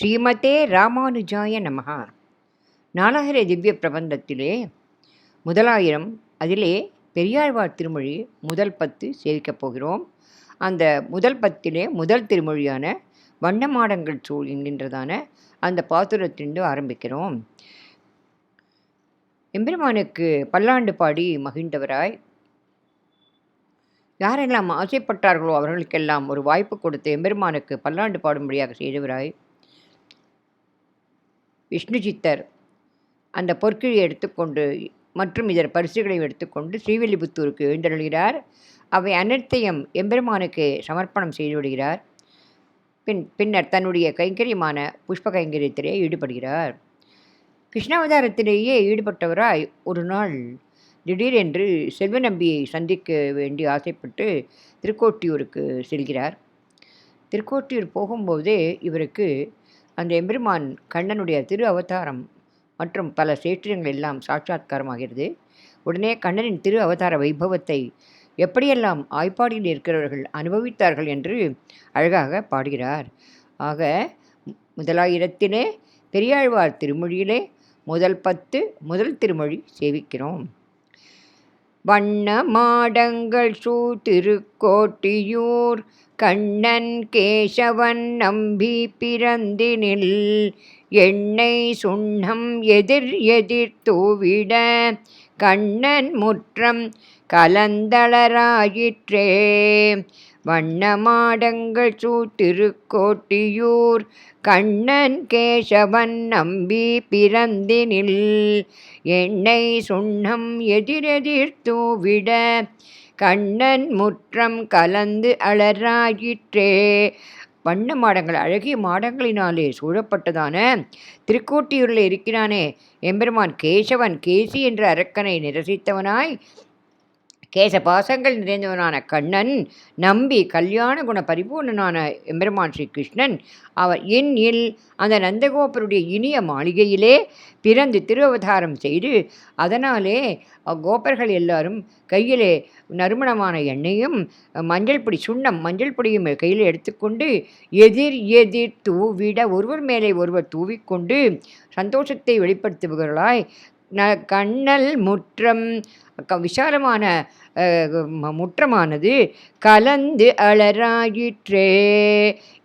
ஸ்ரீமதே ராமானுஜாய நமகா நாலாயிர திவ்ய பிரபந்தத்திலே முதலாயிரம் அதிலே பெரியாழ்வார் திருமொழி முதல் பத்து சேர்க்கப் போகிறோம். அந்த முதல் பத்திலே முதல் திருமொழியான வண்ணமாடங்கள் சூழ் என்கின்றதான அந்த பாசுரத்திலிருந்து ஆரம்பிக்கிறோம். எம்பெருமானுக்கு பல்லாண்டு பாடி மகிழ்ந்தவராய். யாரெல்லாம் ஆசைப்பட்டார்களோ அவர்களுக்கெல்லாம் ஒரு வாய்ப்பு கொடுத்து எம்பெருமானுக்கு பல்லாண்டு பாடும்படியாக செய்தவராய். விஷ்ணு சித்தர் அந்த பொற்கிழியை எடுத்துக்கொண்டு மற்றும் இதர் பரிசுகளையும் எடுத்துக்கொண்டு ஸ்ரீவில்லிபுத்தூருக்கு எழுந்தருள்கிறார். அவை அனைத்தையும் எம்பெருமானுக்கு சமர்ப்பணம் செய்து விடுகிறார். பின் பின்னர் தன்னுடைய கைங்கரியமான புஷ்ப கைங்கரியத்திலே ஈடுபடுகிறார். கிருஷ்ணாவதாரத்திலேயே ஈடுபட்டவராய் ஒரு நாள் திடீரென்று செல்வநம்பியை சந்திக்க வேண்டி ஆசைப்பட்டு திருக்கோட்டியூருக்கு செல்கிறார். திருக்கோட்டியூர் போகும்போதே இவருக்கு அந்த எம்பெருமான் கண்ணனுடைய திரு அவதாரம் மற்றும் பல சேற்றியங்கள் எல்லாம் சாட்சாத்காரமாகிறது. உடனே கண்ணனின் திரு அவதார வைபவத்தை எப்படியெல்லாம் ஆய்ப்பாடியில் இருக்கிறவர்கள் அனுபவித்தார்கள் என்று அழகாக பாடுகிறார். ஆக முதலாயிரத்திலே பெரியாழ்வார் திருமொழியிலே முதல் பத்து முதல் திருமொழி சேவிக்கிறோம். வண்ண மாடங்கள் சூ திருக்கோட்டியூர் கண்ணன் கேசவன் நம்பி பிறந்தினில் எண்ணெய் சுண்ணம் எதிர் எதிர் தூவிட கண்ணன் முற்றம் கலந்தளராயிற்றே. வண்ணமாடங்கள் சூ திருக்கோட்டியூர் கண்ணன் கேசவன் நம்பி பிறந்தினில் எண்ணெய் சுண்ணம் எதிரெதிர் கண்ணன் முற்றம் கலந்து அலராயிற்றே வண்ண மாடங்கள் அழகிய மாடங்களினாலே சூழப்பட்டதான. திருக்கோட்டியூரில் இருக்கிறானே எம்பெருமான் கேசவன். கேசி என்ற அரக்கனை நிரசித்தவனாய் கேச பாசங்கள் நிறைந்தவனான கண்ணன் நம்பி கல்யாண குண பரிபூர்ணனான எம்பெருமான் ஸ்ரீ கிருஷ்ணன் அவர் என் இல் அந்த நந்தகோபருடைய இனிய மாளிகையிலே பிறந்து திருவவதாரம் செய்து அதனாலே கோபர்கள் எல்லாரும் கையிலே நறுமணமான எண்ணெயும் மஞ்சள் பொடி சுண்ணம் மஞ்சள் பொடியும் கையில் எடுத்துக்கொண்டு எதிர் எதிர் தூவிட ஒருவர் மேலே ஒருவர் தூவிக்கொண்டு சந்தோஷத்தை வெளிப்படுத்துபவர்களாய் ந கண்ணல் முற்றம் க விசாலமான முற்றமானது கலந்து அலராயிற்றே.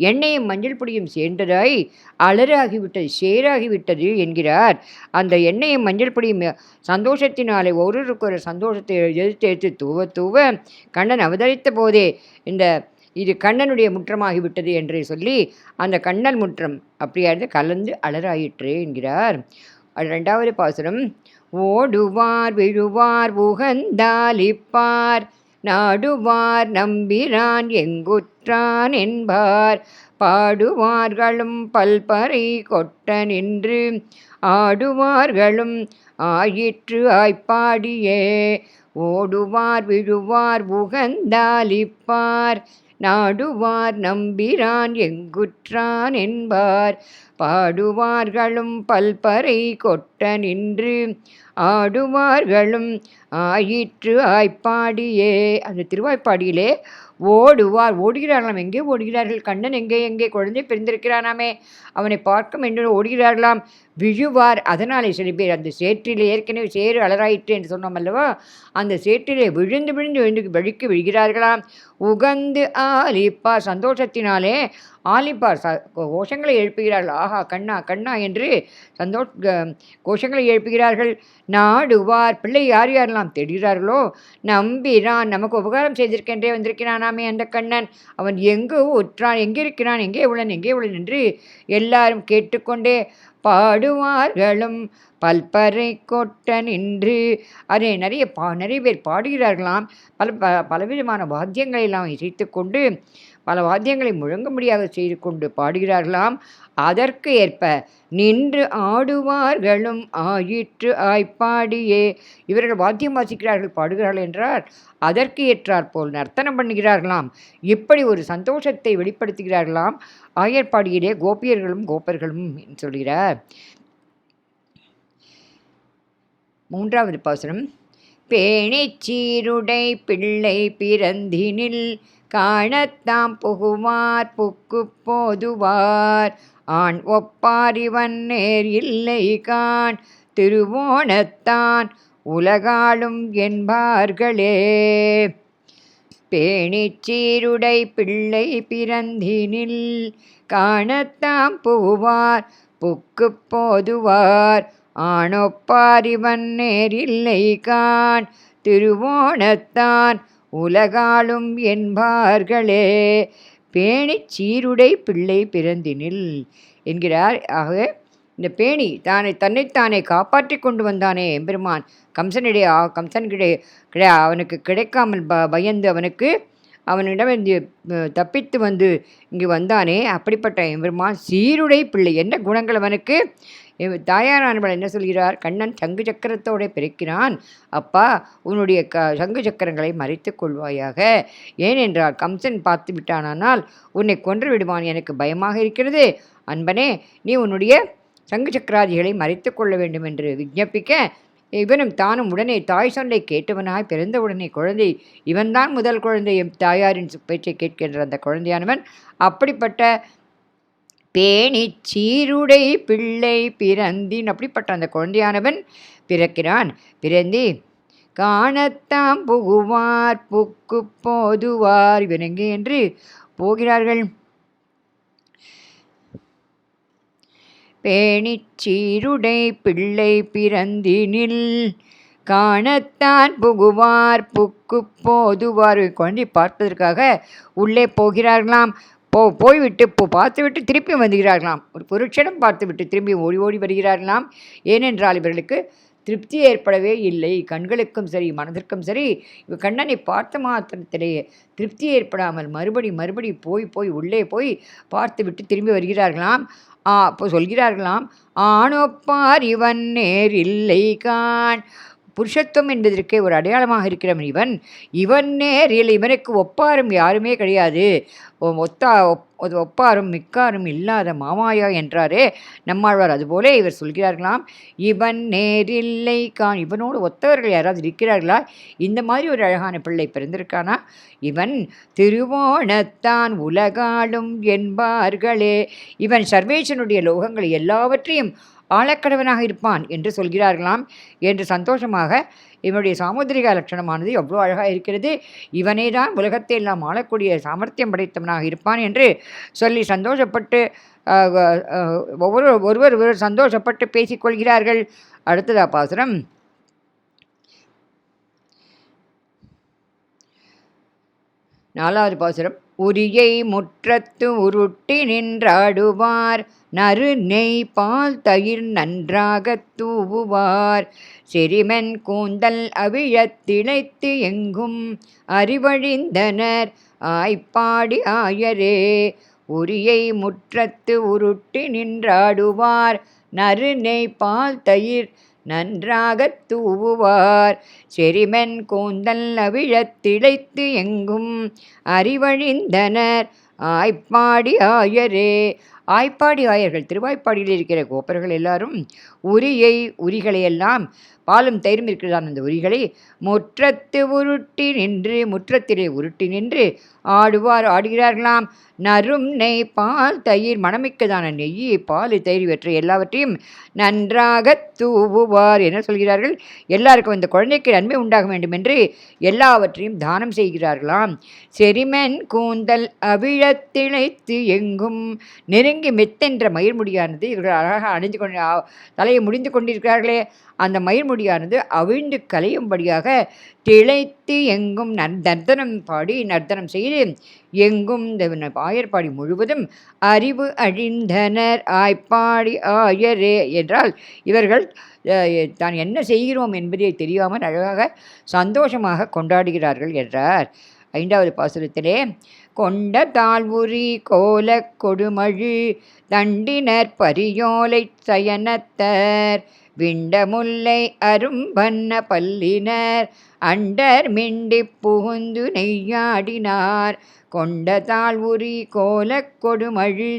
எண்ணெயும் மஞ்சள் பொடியும் சேர்ந்ததாய் அலராகிவிட்டது சேராகிவிட்டது என்கிறார். அந்த எண்ணெயும் மஞ்சள் பொடியும் சந்தோஷத்தினாலே ஒருவருக்கொரு சந்தோஷத்தை எதிர்த்து எடுத்து தூவ தூவ கண்ணன் அவதரித்த போதே இந்த இது கண்ணனுடைய முற்றமாகிவிட்டது என்று சொல்லி அந்த கண்ணன் முற்றம் அப்படியாது கலந்து அலராயிற்று என்கிறார். ரெண்டாவது பாசுரம். ஓடுவார் விழுவார் உகந்தாலிப்பார் நாடுவார் நம்பிரான் எங்குற்றான் என்பார். பாடுவார்களும் பல்பறை கொட்ட நின்று ஆடுவார்களும் ஆயிற்று ஆய்ப்பாடியே. ஓடுவார் விழுவார் உகந்தாலிப்பார் நாடுவார் நம்பிரான் எங்குற்றான் என்பார். பாடுவார்களும் பல்பறை கொட்ட நின்று ஆடுவார்களும் ஆயிற்று ஆய்ப்பாடியே. அந்த திருவாய்ப்பாடியிலே ஓடுவார். ஓடுகிறார்களாம். எங்கே ஓடுகிறார்கள்? கண்ணன் எங்கே? எங்கே? குழந்தை பிறந்திருக்கிறானாமே. அவனை பார்க்கும் என்று ஓடுகிறார்களாம். விழுவார். அதனாலே சில பேர் அந்த சேற்றில் ஏற்கனவே சேறு அலராயிற்று என்று சொன்னோம் அல்லவா? அந்த சேற்றிலே விழுந்து விழுந்து விழுந்து வழிக்கு விழுகிறார்களாம். உகந்து ஆலிப்பார் சந்தோஷத்தினாலே ஆலிப்பார் ச கோஷங்களை எழுப்புகிறார்கள். ஆஹா கண்ணா கண்ணா என்று சந்தோஷ் கோஷங்களை எழுப்புகிறார்கள். நாடுவார். பிள்ளை யார் யாரெல்லாம் தெரிகிறார்களோ நம்பிறான் நமக்கு உபகாரம் செய்திருக்கின்றே வந்திருக்கிறானாமே அந்த கண்ணன். அவன் எங்கு உற்றான் எங்கே இருக்கிறான்? எங்கே உள்ளன் எங்கே உள்ளன் என்று எல்லாரும் கேட்டுக்கொண்டே பாடுவார்களும். பல்பறை கொட்ட நின்று அதை நிறைய பா நிறைய பேர் பாடுகிறார்களாம். பல ப பலவிதமான வாத்தியங்களை எல்லாம் இசைத்து கொண்டு பல வாத்தியங்களை முழங்கும்படியாக செய்து கொண்டு பாடுகிறார்களாம். அதற்கு ஏற்ப நின்று ஆடுவார்களும் ஆயிற்று ஆய்ப்பாடியே. இவர்கள் வாத்தியம் வாசிக்கிறார்கள் பாடுகிறார்கள் என்றால் அதற்கு ஏற்றாற்போல் நர்த்தனம் பண்ணுகிறார்களாம். இப்படி ஒரு சந்தோஷத்தை வெளிப்படுத்துகிறார்களாம். ஆயர்பாடியிலே கோபியர்களும் கோப்பர்களும் சொல்கிறார். மூன்றாவது பாசனம் பேணிச்சீருடை பிள்ளை பிறந்தினில் காணத்தாம் புகுவார் புக்கு போதுவார். ஆண் ஒப்பார் இவன் நேர் இல்லை காண் திருவோணத்தான் உலகாளும் என்பார்களே. பேணிச்சீருடை பிள்ளை பிறந்தினில் காணத்தாம் புகுவார் புக்கு போதுவார். ஆணொப்பார் இவன் நேரில்லை காண் திருவோணத்தான் உலகாளும் என்பார்களே. பேணிச் சீருடை பிள்ளை பிறந்தினில் என்கிறார். ஆக இந்த பேணி தானே தன்னைத்தானே காப்பாற்றி கொண்டு வந்தானே எம்பெருமான். கம்சனிடையே ஆ- கம்சன் கிடை கிடை அவனுக்கு கிடைக்காமல் ப பயந்து அவனுக்கு அவனிடம் இருந்து தப்பித்து வந்து இங்கு வந்தானே. அப்படிப்பட்ட எம்பெருமான் சீருடை பிள்ளை. என்ன குணங்கள் அவனுக்கு? தாயாரானவள் என்ன சொல்கிறார்? கண்ணன் சங்கு சக்கரத்தோடு பிறக்கிறான். அப்பா உன்னுடைய க சங்கு சக்கரங்களை மறைத்து கொள்வாயாக. ஏனென்றால் கம்சன் பார்த்து விட்டானானால் உன்னை கொன்று விடுவான். எனக்கு பயமாக இருக்கிறது. அன்பனே நீ உன்னுடைய சங்கு சக்கராதிகளை மறைத்து கொள்ள வேண்டும் என்று விஞ்ஞப்பிக்க இவனும் தானும் உடனே தாய் சொல்லை கேட்டவனாய் பிறந்த உடனே குழந்தை இவன்தான் முதல் குழந்தை. தாயாரின் பேச்சை கேட்கின்ற அந்த குழந்தையானவன் அப்படிப்பட்ட பேணிச் சீருடை பிள்ளை பிறந்தின். அப்படிப்பட்ட அந்த குழந்தையானவன் பிறக்கிறான். பிறந்தி காணத்தாம் புகுவார் புக்கு போதுவார் இவன் என்று போகிறார்கள். பேணிச் சீருடை பிள்ளை பிறந்தினில் காணத்தான் புகுவார் புக்கு போதுவார். குழந்தை பார்ப்பதற்காக உள்ளே போகிறார்களாம். போ போய்விட்டு போ பார்த்துவிட்டு திருப்பி வந்துகிறார்களாம் ஒரு பொருட்சடம் பார்த்துவிட்டு திரும்பி ஓடி ஓடி வருகிறார்களாம். ஏனென்றால் இவர்களுக்கு திருப்தி ஏற்படவே இல்லை. கண்களுக்கும் சரி மனதிற்கும் சரி இவ கண்ணனை பார்த்த மாத்திரத்திலேயே திருப்தி ஏற்படாமல் மறுபடி மறுபடி போய் போய் உள்ளே போய் பார்த்துவிட்டு திரும்பி வருகிறார்களாம். ஆ அப்போ சொல்கிறார்களாம். ஆணோப்பார் இவன் நேர் இல்லை கான் புருஷத்துவம் என்பதற்கே ஒரு அடையாளமாக இருக்கிறவன் இவன். இவன் நேரில் இவனுக்கு ஒப்பாரும் யாருமே கிடையாது. ஒத்தா ஒப்- ஒப்பாரும் மிக்காரும் இல்லாத மாமாயா என்றாரே நம்மாழ்வார். அதுபோல இவர் சொல்கிறார்களாம் இவன் நேரில்லை கான் இவனோடு ஒத்தவர்கள் யாராவது இருக்கிறார்களா? இந்த மாதிரி ஒரு அழகான பிள்ளை பிறந்திருக்கானா? இவன் திருவோணத்தான் உலகாளும் என்பார்களே. இவன் சர்வேசனுடைய லோகங்களை எல்லாவற்றையும் ஆழக்கடவனாக இருப்பான் என்று சொல்கிறார்களாம் என்று சந்தோஷமாக இவனுடைய சாமுதிரிக லட்சணமானது எவ்வளோ அழகாக இருக்கிறது. இவனே தான் உலகத்தை எல்லாம் ஆளக்கூடிய சாமர்த்தியம் படைத்தவனாக இருப்பான் என்று சொல்லி சந்தோஷப்பட்டு ஒவ்வொரு ஒருவர் ஒருவர் சந்தோஷப்பட்டு பேசிக்கொள்கிறார்கள். அடுத்ததா பாசுரம். நாலாவது பாசுரம். உரியை முற்றத்து உருட்டி நின்றாடுவார். நறு நெய் பால் தயிர் நன்றாகத் தூவுவார். செரிமன் கூந்தல் அவிழத் திளைத்து எங்கும் அறிவழிந்தனர். ஆய்ப்பாடி ஆயரே உரியை முற்றத்து உருட்டி நின்றாடுவார். நறு நெய் பால் தயிர் நன்றாகத் தூவுவார். செரிமென் கூந்தல் அவிழத்திழைத்து எங்கும் அறிவழிந்தனர். ஆய்ப்பாடி ஆயரே ஆய்ப்பாடி ஆயர்கள் திருவாய்ப்பாடியில் இருக்கிற கோப்பர்கள் எல்லாரும் உரியை உரிகளையெல்லாம் பாலும் தயிரும் இருக்கிறதான் அந்த உரிகளை முற்றத்து உருட்டி நின்று முற்றத்திலே உருட்டி நின்று ஆடுவார் ஆடுகிறார்களாம். நறும் நெய் பால் தயிர் மணமிக்கதான நெய் பால் தயிர் இவற்றை எல்லாவற்றையும் நன்றாக தூவுவார் என சொல்கிறார்கள். எல்லாருக்கும் இந்த குழந்தைக்கு நன்மை உண்டாக வேண்டும் என்று எல்லாவற்றையும் தானம் செய்கிறார்களாம். செரிமென் கூந்தல் அவிழத்திழைத்து எங்கும் நெருங்க மெத்தென்ற மயிர்முடியானது இவர்கள் அழகாக அணிந்து கொண்டு தலையை முடிந்து கொண்டிருக்கிறார்களே. அந்த மயிர்முடியானது அவிழ்ந்து கலையும்படியாக திளைத்து எங்கும் நர்தனம் பாடி நர்த்தனம் செய்து எங்கும் இந்த ஆயர்பாடி முழுவதும் அறிவு அழிந்தனர். ஆய்ப்பாடி ஆயரே என்றால் இவர்கள் தான் என்ன செய்கிறோம் என்பதை தெரியாமல் அழகாக சந்தோஷமாக கொண்டாடுகிறார்கள் என்றார். ஐந்தாவது பாசுரத்திலே கொண்ட தாழ்வுரி கோலக் கொடுமழு தண்டினர் பரியோலைச் சயனத்தர். விண்டமுல்லை அரும்பன்ன பல்லினர் அண்டர் மிண்டி புகுந்து நெய்யாடினார். கொண்ட தாழ்வுரி கோலக் கொடுமழு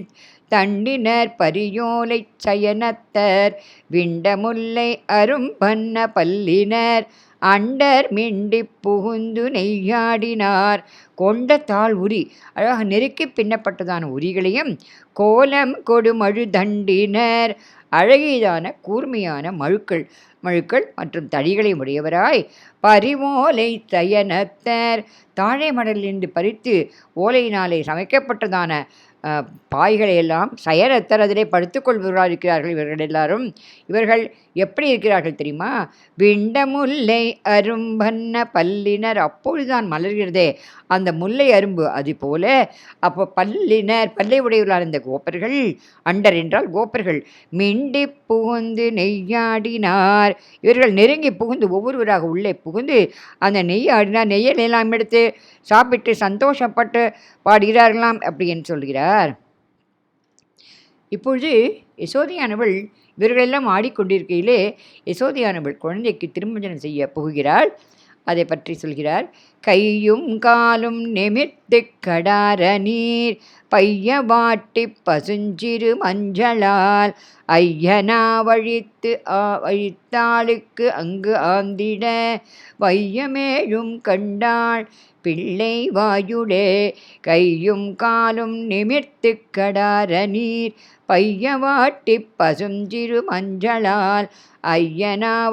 தண்டினர் பரியோலைச் சயனத்தர். விண்டமுல்லை அரும்பன்ன பல்லினர் அண்டர் மிண்டி புகுந்து நெய்யாடினார். கொண்ட தாள் உரி. அழகாக நெருக்கி பின்னப்பட்டதான உரிகளையும் கோலம் கொடுமழு தண்டினர். அழகியதான கூர்மையான மழுக்கள் மழுக்கள் மற்றும் தடிகளை உடையவராய் பரிமோலை தயனத்தர். தாழை மடலிலிருந்து பறித்து ஓலையினாலே சமைக்கப்பட்டதான பாய்களை எல்லாம் சயனத்தர் அதிலே படுத்துக்கொள்வர்களாக இருக்கிறார்கள் இவர்கள் எல்லாரும். இவர்கள் எப்படி இருக்கிறார்கள் தெரியுமா? விண்டமுல்லை அரும்பன்ன பல்லினர். அப்பொழுதுதான் மலர்கிறதே. அந்த முல்லை அரும்பு அது போல. அப்போ பல்லினர் பல்லை உடையவர்களான இந்த கோப்பர்கள் அண்டர் என்றால் கோப்பர்கள் மிண்டி புகுந்து நெய்யாடினார். இவர்கள் நெருங்கி புகுந்து ஒவ்வொருவராக உள்ளே புகுந்து அந்த நெய்யாடினார் நெய்யல் எல்லாம் எடுத்து சாப்பிட்டு சந்தோஷப்பட்டு பாடுகிறார்களாம் அப்படி என்று சொல்கிறார். இப்பொழுது யசோதையானவள் இவர்களெல்லாம் ஆடிக்கொண்டிருக்கையிலே யசோதையானவள் குழந்தைக்கு திருமஞ்சனம் செய்ய புகுகிறாள் அதை பற்றி சொல்கிறார் கையும் காலும் நெமிர்த்து கடார நீர் பைய வாட்டி பசுஞ்சிறு மஞ்சளால் ஐயனா வழித்து வழித்தாளுக்கு அங்கு ஆந்திட வையமேழும் கண்டாள் பிள்ளை வாயுடே கையும் காலும் நிமிர்த்து கடார நீர் பையவாட்டி பசுஞ்சிறு மஞ்சளால் ஐயனாவழித்தாளுக்கு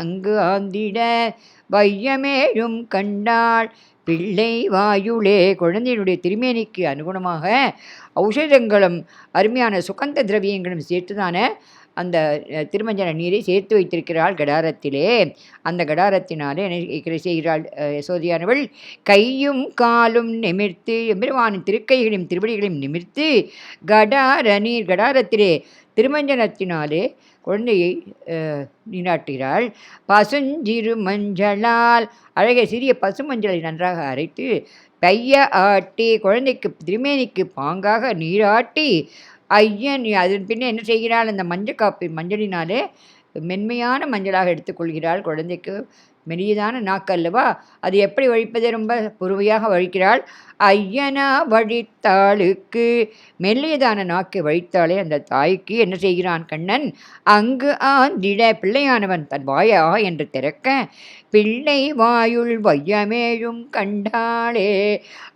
அங்கு ஆந்திட வையமேழும் கண்டாள். பிள்ளை வாயுளே குழந்தையினுடைய திருமேனிக்கு அனுகுணமாக ஔஷதங்களும் அருமையான சுகந்த திரவியங்களும் சேர்த்துதான அந்த திருமஞ்சன நீரை சேர்த்து வைத்திருக்கிறாள் கடாரத்திலே. அந்த கடாரத்தினாலே என்ன செய்கிறாள் யசோதியானவள். கையும் காலும் நிமிர்த்து எம்பெருமானின் திருக்கைகளையும் திருவடிகளையும் நிமிர்த்து கடார நீர் கடாரத்திலே திருமஞ்சனத்தினாலே குழந்தையை நீராட்டுகிறாள் பசுஞ்சிறு மஞ்சளால் அழகிய சிறிய பசு மஞ்சளை நன்றாக அரைத்து பைய ஆட்டி குழந்தைக்கு திருமேனிக்கு பாங்காக நீராட்டி ஐயன் அதன் பின்னே என்ன செய்கிறாள்? அந்த மஞ்சள் காப்பி மஞ்சளினாலே மென்மையான மஞ்சளாக எடுத்துக்கொள்கிறாள் குழந்தைக்கு. மெலியதான நாக்கு அல்லவா? அது எப்படி வழிப்பதை ரொம்ப பொறுமையாக வழிக்கிறாள். ஐயனா வழித்தாளுக்கு. மெல்லியதான நாக்கை வழித்தாலே அந்த தாய்க்கு. என்ன செய்கிறான் கண்ணன்? அங்கு ஆந்திட பிள்ளையானவன் தன் வாயா என்று திறக்க பிள்ளை வாயுள் வையமேழும் கண்டாளே.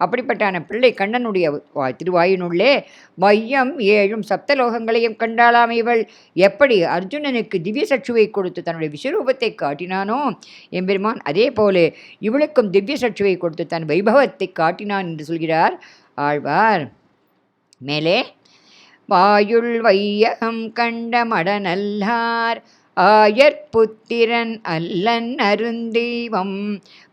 அப்படிப்பட்டான பிள்ளை கண்ணனுடைய திருவாயினுள்ளே வையம் ஏழும் சப்தலோகங்களையும் கண்டாளாம் இவள். எப்படி அர்ஜுனனுக்கு திவ்ய சட்சுவை கொடுத்து தன்னுடைய விஸ்வரூபத்தை காட்டினானோ? எம்பெருமான் அதே போல இவளுக்கும் திவ்ய சட்சுவை கொடுத்து தன் வைபவத்தை காட்டினான் என்று சொல்கிறார் ஆழ்வார். மேலே வாயுள் வையகம் கண்ட மடநல்லார் ஆயற்புத்திரன் அல்லன் அருந்தெய்வம்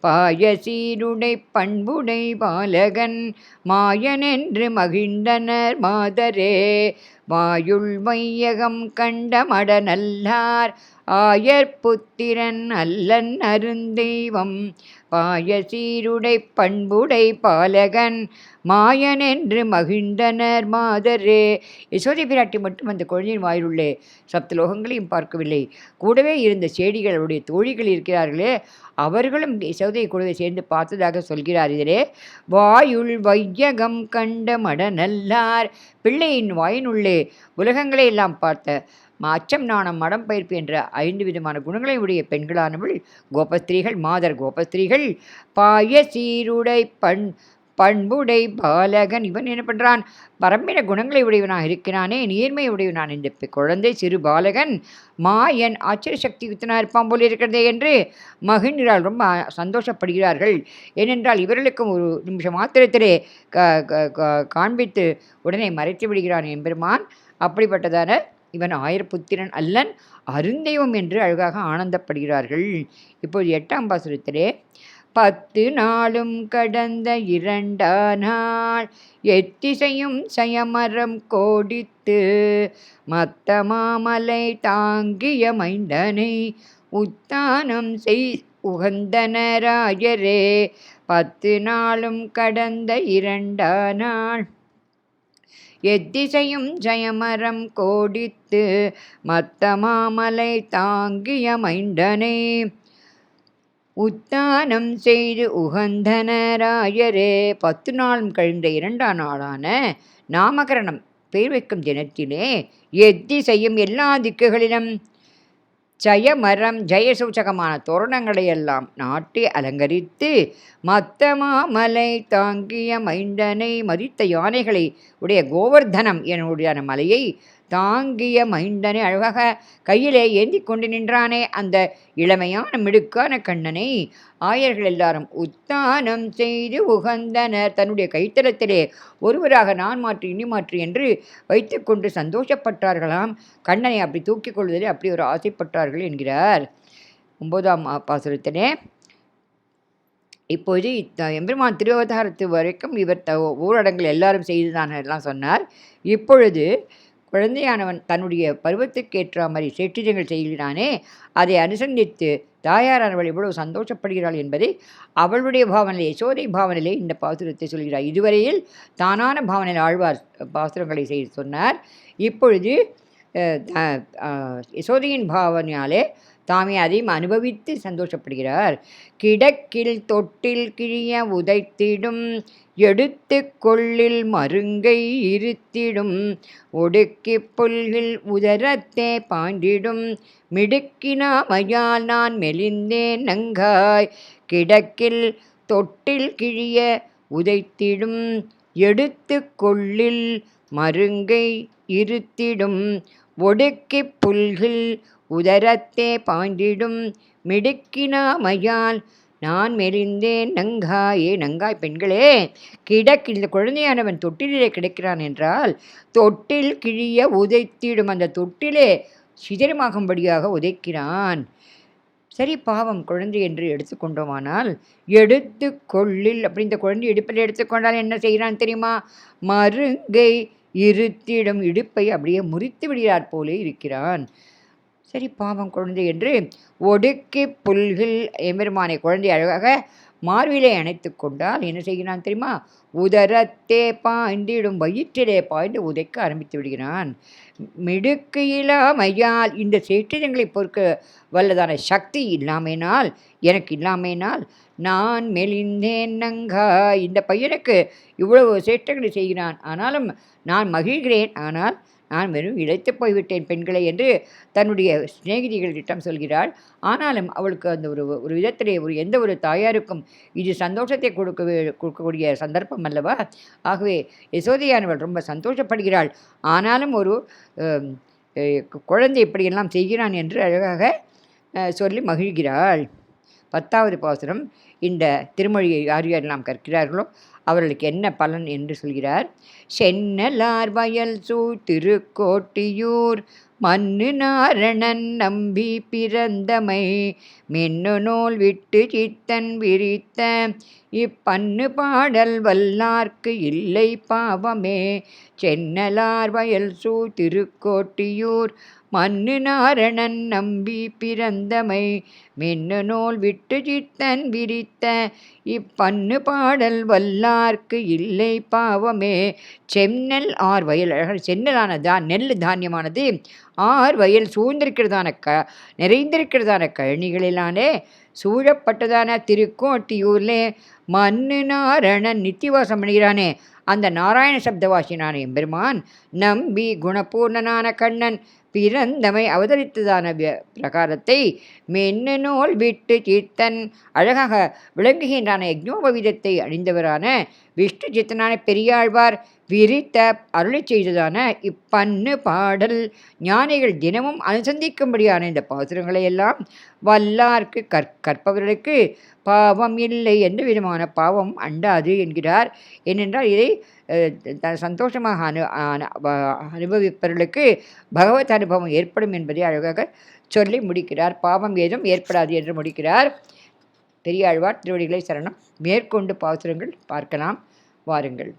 பாயசீருடை பண்புடை பாலகன் மாயனென்று மகிழ்ந்தனர் மாதரே. வாயுள் மையகம் கண்ட மடநல்லார் ஆயற்புத்திரன் அல்லன் அருந்தெய்வம் பாயசீருடை பண்புடை பாலகன் மாயன் என்று மகிழ்ந்தனர் மாதரே. யசோதை பிராட்டி மட்டும் அந்த குழந்தையின் வாயிலுள்ளே சப்தலோகங்களையும் பார்க்கவில்லை. கூடவே இருந்த செடிகளுடைய தோழிகள் இருக்கிறார்களே அவர்களும் யசோதையை கூடவே சேர்ந்து பார்த்ததாக சொல்கிறார். இதிலே வாயுள் வையகம் கண்ட மடநல்லார் பிள்ளையின் வாயினுள்ளே உலகங்களை எல்லாம் பார்த்த அச்சம் நாணம் மடம் பயிர்ப்பு என்ற ஐந்து விதமான குணங்களை உடைய பெண்களானவள் கோபஸ்திரீகள் மாதர் கோபஸ்திரீகள் பாய சீருடை பண் பண்புடை பாலகன் இவன் என்ன பண்ணுறான் பரம்பின குணங்களை உடையவனாக இருக்கிறானே நேர்மை உடையவனான் இந்த குழந்தை சிறு பாலகன் மாயன் ஆச்சரிய சக்தி யுத்தனாக இருப்பான் போல இருக்கிறதே என்று மகிழ்ந்தால் ரொம்ப சந்தோஷப்படுகிறார்கள். ஏனென்றால் இவர்களுக்கும் ஒரு நிமிஷம் மாத்திரத்திலே காண்பித்து உடனே மறைத்து விடுகிறான் எம்பெருமான். அப்படிப்பட்டதான இவன் ஆயிரப்புத்திரன் அல்லன் அருந்தெய்வம் என்று அழகாக ஆனந்தப்படுகிறார்கள். இப்போது எட்டாம் பாசுரத்திலே பத்து நாளும் கடந்த இரண்டா நாள் எத்திசையும் சயமரம் கோடித்து மத்த மாமலை தாங்கிய மைந்தனை உத்தானம் செய் உகந்தனராயரே பத்து நாளும் கடந்த இரண்டா நாள். எத்திசையும் ஜயமரம் கோடித்து மத்த மாமலை தாங்கிய மைண்டனே உத்தானம் செய்து உகந்தனராயரே. பத்து நாளும் கழிந்த இரண்டாம் நாளான நாமகரணம் பெயர் வைக்கும் தினத்திலே எத்திசையும் எல்லா திக்குகளிலும் ஜயமரம் ஜெயசூச்சகமான தோரணங்களை எல்லாம் நாட்டி அலங்கரித்து மத்த மாமலை தாங்கிய மைந்தனை மதித்த யானைகளை உடைய கோவர்தனம் என்னுடைய மலையை தாங்கிய மைந்தனை அழகாக கையிலே ஏந்தி கொண்டு நின்றானே அந்த இளமையான மிடுக்கான கண்ணனை. ஆயர்கள் எல்லாரும் உத்தானம் செய்து உகந்தனர். தன்னுடைய கைத்தளத்திலே ஒருவராக நான் மாற்றி இனி மாற்று என்று வைத்துக்கொண்டு சந்தோஷப்பட்டார்களாம். கண்ணனை அப்படி தூக்கிக் கொள்வதிலே அப்படி ஒரு ஆசைப்பட்டார்கள் என்கிறார். ஒன்பதாம் பாசுரத்திலே இப்போது இத்த எம்பெருமான் திருவதாரத்து வரைக்கும் இவர் த ஊரடங்கள் எல்லாரும் செய்துதான்? எல்லாம் சொன்னார். இப்பொழுது குழந்தையானவன் தன்னுடைய பருவத்துக்கேற்ற மாதிரி சேற்றிதங்கள் செய்கிறானே அதை அனுசந்தித்து தாயாரானவள் எவ்வளவு சந்தோஷப்படுகிறாள் என்பதை அவளுடைய பாவனையிலே யசோதை பாவனையிலே இந்த பாசுரத்தை சொல்கிறார். இதுவரையில் தானான பாவனையில் ஆழ்வார் பாசுரங்களை செய்து சொன்னார். இப்பொழுது யசோதையின் பாவனையாலே தாமே அதையும் அனுபவித்து சந்தோஷப்படுகிறார். கிடக்கில் தொட்டில் கிழிய உதைத்திடும் எடுத்து கொள்ளில் மருங்கை இருத்திடும் ஒடுக்கி புல்கில் உதரத்தே பாண்டிடும் மிடுக்கினாமையால் நான் மெலிந்தேன் நங்காய் கிடக்கில் தொட்டில் கிழிய உதைத்திடும் எடுத்து கொள்ளில் மருங்கை இருத்திடும் ஒடுக்கி புல்கில் உதரத்தே பாய்ந்திடும் மிடுக்கினாமையால் நான் மெலிந்தேன் நங்காயே நங்காய் பெண்களே! கிடக்கு இந்த குழந்தையானவன் தொட்டிலே கிடைக்கிறான் என்றால் தொட்டில் கிழிய உதைத்திடும் அந்த தொட்டிலே சிதறமாகும்படியாக உதைக்கிறான். சரி பாவம் குழந்தை என்று எடுத்துக்கொண்டோமானால் எடுத்து கொள்ளில் அப்படி இந்த குழந்தை இடுப்பில் எடுத்துக்கொண்டால் என்ன செய்கிறான் தெரியுமா? மருங்கை இருத்திடும் இடுப்பை அப்படியே முறித்து விடுகிறார் போலே இருக்கிறான். சரி பாவம் குழந்தை என்று ஒடுக்கி புல்கில் எம்பெருமானை குழந்தை அழகாக மார்பிலே அணைத்து கொண்டால் என்ன செய்கிறான் தெரியுமா? உதரத்தே பாய்ந்திடும் வயிற்றிலே பாய்ந்து உதைக்க ஆரம்பித்து விடுகிறான். மிடுக்கு இல்லாமையால் இந்த சேற்றிதங்களை பொறுக்க வல்லதான சக்தி இல்லாமையினால் எனக்கு இல்லாமையினால் நான் மெலிந்தேன் நங்கா. இந்த பையனுக்கு இவ்வளவு சேற்றங்களை செய்கிறான். ஆனாலும் நான் மகிழ்கிறேன். ஆனால் நான் வெறும் இழைத்து போய்விட்டேன் பெண்களை என்று தன்னுடைய சிநேகிதிகளிடம் சொல்கிறாள். ஆனாலும் அவளுக்கு அந்த ஒரு ஒரு விதத்திலே ஒரு எந்த ஒரு தாயாருக்கும் இது சந்தோஷத்தை கொடுக்க கொடுக்கக்கூடிய சந்தர்ப்பம் அல்லவா? ஆகவே யசோதையானவள் ரொம்ப சந்தோஷப்படுகிறாள். ஆனாலும் ஒரு குழந்தை இப்படியெல்லாம் செய்கிறான் என்று அழகாக சொல்லி மகிழ்கிறாள். பத்தாவது பாசுரம். இந்த திருமொழியை யார் யாரெல்லாம் கற்கிறார்களோ அவர்களுக்கு என்ன பலன் என்று சொல்கிறார். சென்னலார் வயல் சூ திருக்கோட்டியூர் மண்ணு நாரணன் நம்பி பிறந்தமை மின்னு நூல் விட்டு சித்தன் விரித்த இப்பண்ணு பாடல் வல்லார்க்கு இல்லை பாவமே. சென்னலார் வயல் சூ திருக்கோட்டியூர் மண்ணு நாரணன் நம்பி பிறந்தமை மின்னு நூல் விட்டு சித்தன் விரித்த இப்பண்ணு பாடல் வல்லார்க்கு இல்லை பாவமே. சென்னல் ஆர் வயல் சென்னலான நெல் தானியமானது. ஆர் வயல் சூழ்ந்திருக்கிறதான க நிறைந்திருக்கிறதான கழனிகளிலானே சூழப்பட்டதான திருக்கோட்டியூர்லே மண்ணு நாரணன் நித்திவாசம் பண்ணுகிறானே அந்த நாராயண சப்தவாசினான எம்பெருமான் நம்பி குணபூர்ணனான கண்ணன் பிறந்தமை அவதரித்ததான பிரகாரத்தை மென்னனோல் விட்டு தீர்த்தன் அழகாக விளங்குகின்றான யக்ஞோபவீதத்தை அணிந்தவரான விஷ்ணு சித்தனான பெரியாழ்வார் விரித்த அருளை செய்ததான இப்பண்ணு பாடல். ஞானிகள் தினமும் அனுசந்திக்கும்படியான இந்த பாசுரங்களை எல்லாம் வல்லார்க்கு கற் கற்பவர்களுக்கு பாவம் இல்லை எந்த விதமான பாவம் அண்டாது என்கிறார். ஏனென்றால் இதை சந்தோஷமாக அனு அனுபவிப்பவர்களுக்கு பகவத் அனுபவம் ஏற்படும் என்பதை அழகாக சொல்லி முடிக்கிறார். பாவம் ஏதும் ஏற்படாது என்று முடிக்கிறார். பெரியாழ்வார் திருவடிகளை சரணம். மேற்கொண்டு பாசுரங்கள் பார்க்கலாம். வாருங்கள்.